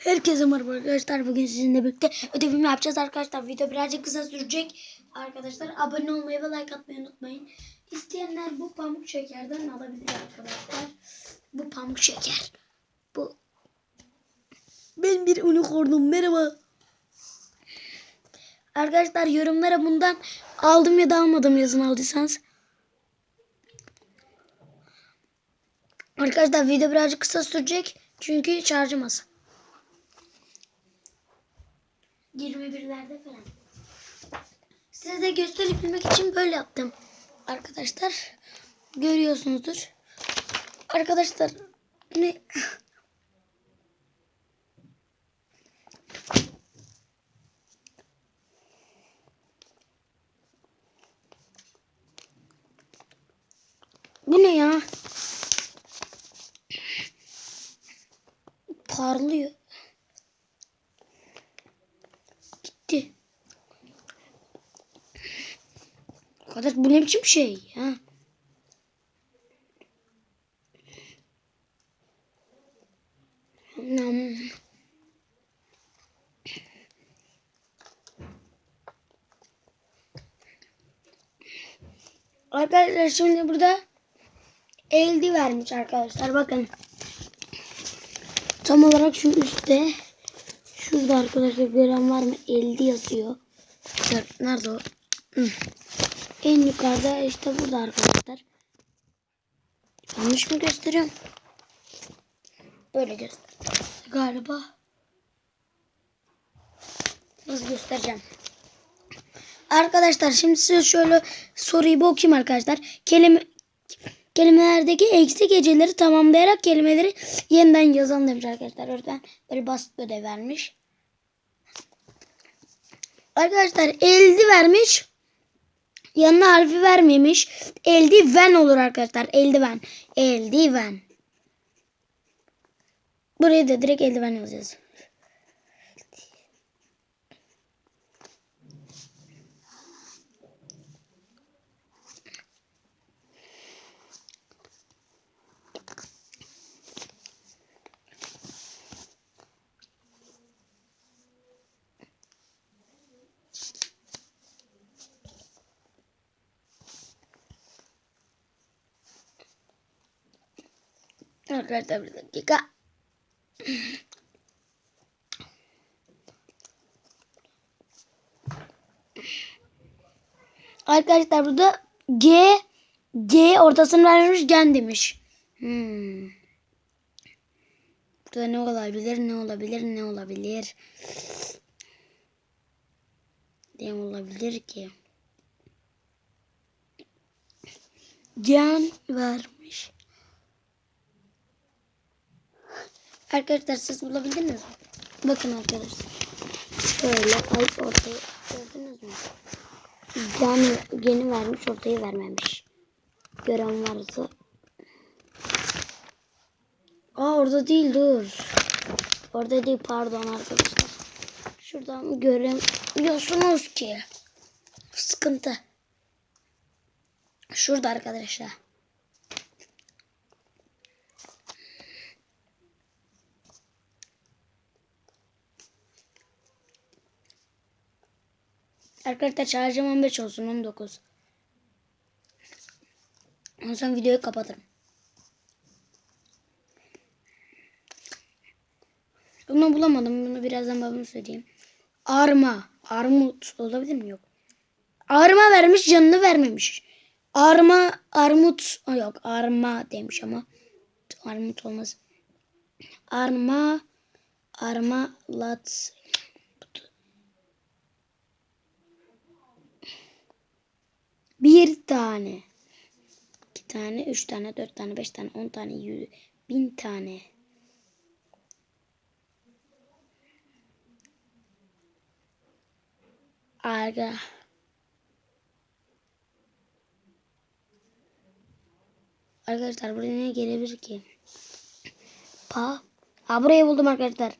Herkese merhaba arkadaşlar. Bugün sizinle birlikte ödevimi yapacağız arkadaşlar. Video birazcık kısa sürecek. Arkadaşlar abone olmayı ve like atmayı unutmayın. İsteyenler bu pamuk şekerden alabilir arkadaşlar. Bu pamuk şeker. Bu. Ben bir unicornum. Merhaba. Arkadaşlar yorumlara bundan aldım ya da almadım yazın aldıysanız. Arkadaşlar video birazcık kısa sürecek. Çünkü şarjım az. 21'lerde falan. Size de gösterebilmek için böyle yaptım. Arkadaşlar görüyorsunuzdur. Arkadaşlar ne Bu ne ya? Parlıyor. Gitti. Arkadaş bu ne biçim şey ya? Nam. Arkadaşlar şimdi burada eldi vermiş arkadaşlar bakın. Tam olarak şu üstte şurada arkadaşlar gören var mı? Eldi yazıyor. Dur, Nerede o? Hı. En yukarıda işte burada arkadaşlar. Yanlış mı gösteriyorum? Böyle göster. Galiba. Nasıl göstereceğim? Arkadaşlar şimdi size şöyle soruyu bir okuyayım arkadaşlar. Kelime kelimelerdeki eksik geceleri tamamlayarak kelimeleri yeniden yazalım demiş arkadaşlar. Öğretmen böyle basit bir ödev vermiş. Arkadaşlar eldi vermiş. Yanına harfi vermemiş. Eldiven olur arkadaşlar. Eldiven. Eldiven. Buraya da direkt eldiven yazacağız. Arkadaşlar bir dakika. Arkadaşlar burada G G ortasını vermiş gen demiş. Hmm. Burada ne olabilir? Ne olabilir? Ne olabilir? Ne olabilir ki? Gen vermiş. Arkadaşlar siz bulabildiniz mi? Bakın arkadaşlar. Şöyle ay ortaya gördünüz mü? Yani geni vermiş ortayı vermemiş. Gören varsa. Aa orada değil dur. Orada değil pardon arkadaşlar. Şuradan göremiyorsunuz ki. Sıkıntı. Şurada arkadaşlar. Arkadaşlar şarjım 15 olsun 19. Ondan sonra videoyu kapatırım. Bunu bulamadım. Bunu birazdan babama söyleyeyim. Arma. Armut. Olabilir mi? Yok. Arma vermiş canını vermemiş. Arma. Armut. Yok. Arma demiş ama. Armut olmaz. Arma. Arma. Lat. Bir tane. iki tane, üç tane, dört tane, beş tane, on tane, yüz, bin tane. Arga. Arkadaşlar buraya ne gelebilir ki? Pa. Ha burayı buldum arkadaşlar.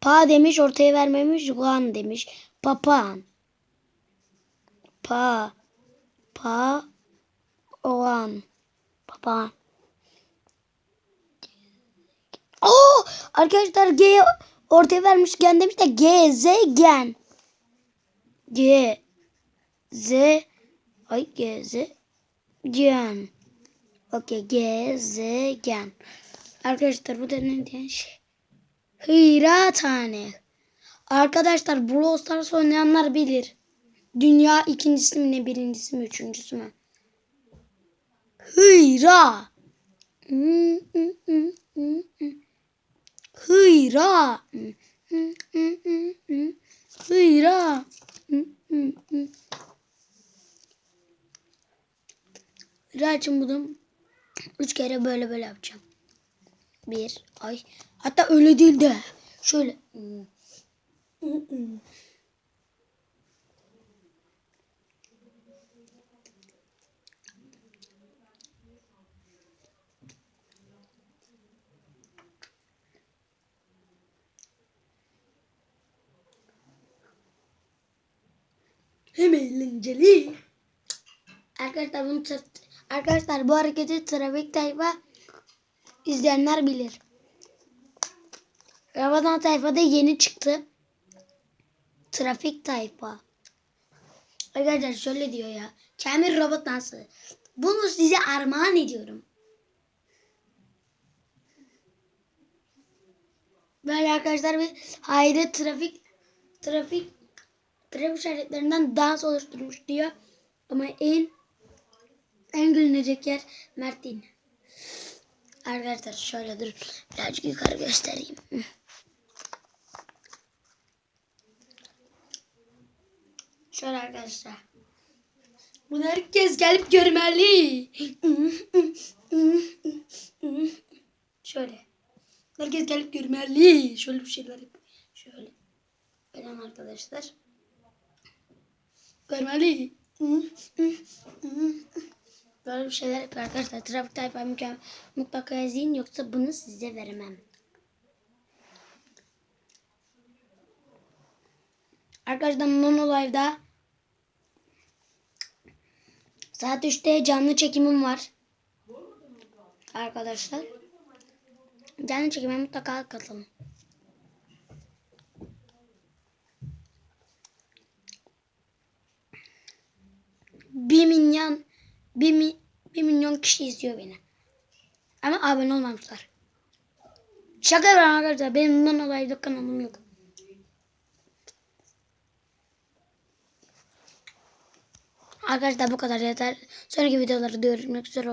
Pa demiş ortaya vermemiş. Guan demiş. Papağan. Pa. Pa. Oğan. Papağan. Oo! Arkadaşlar G ortaya vermiş gen demiş de gezegen. G Z ay gezegen. Okey gezegen. Arkadaşlar bu da ne diyen şey? Hırathane. Arkadaşlar Brawl Stars oynayanlar bilir. Dünya ikincisi mi ne birincisi mi üçüncüsü mü? Hıyra. Hıyra. Hıyra. Hıyra için bunu üç kere böyle böyle yapacağım. Bir, ay. Hatta öyle değil de. Şöyle. Hem eğlenceli. Arkadaşlar bunu arkadaşlar bu hareketi trafik tayfa izleyenler bilir. Ramazan tayfada yeni çıktı. Trafik tayfa. Arkadaşlar şöyle diyor ya. Kamil robot nasıl? Bunu size armağan ediyorum. Böyle arkadaşlar bir hayri trafik trafik trafik işaretlerinden dans oluşturmuş diyor. Ama en en gülünecek yer Mert'in. Arkadaşlar şöyle dur. Birazcık yukarı göstereyim. Şöyle arkadaşlar. Bunu herkes gelip görmeli. Şöyle. Herkes gelip görmeli. Şöyle bir şeyler yap. Şöyle. Falan arkadaşlar. Görmeli. Böyle bir şeyler yapıyor arkadaşlar. Trafik tayfa mükemmel. Mutlaka yazayım yoksa bunu size veremem. Arkadaşlar Nono Live'da saat 3'te canlı çekimim var. Arkadaşlar. Canlı çekime mutlaka katılın. 1, mi, 1 milyon kişi izliyor beni. Ama abone olmamışlar. Şaka yapıyorum arkadaşlar. Benim bundan dolayı da kanalım yok. Arkadaşlar bu kadar yeter. Sonraki videolarda görüşmek üzere.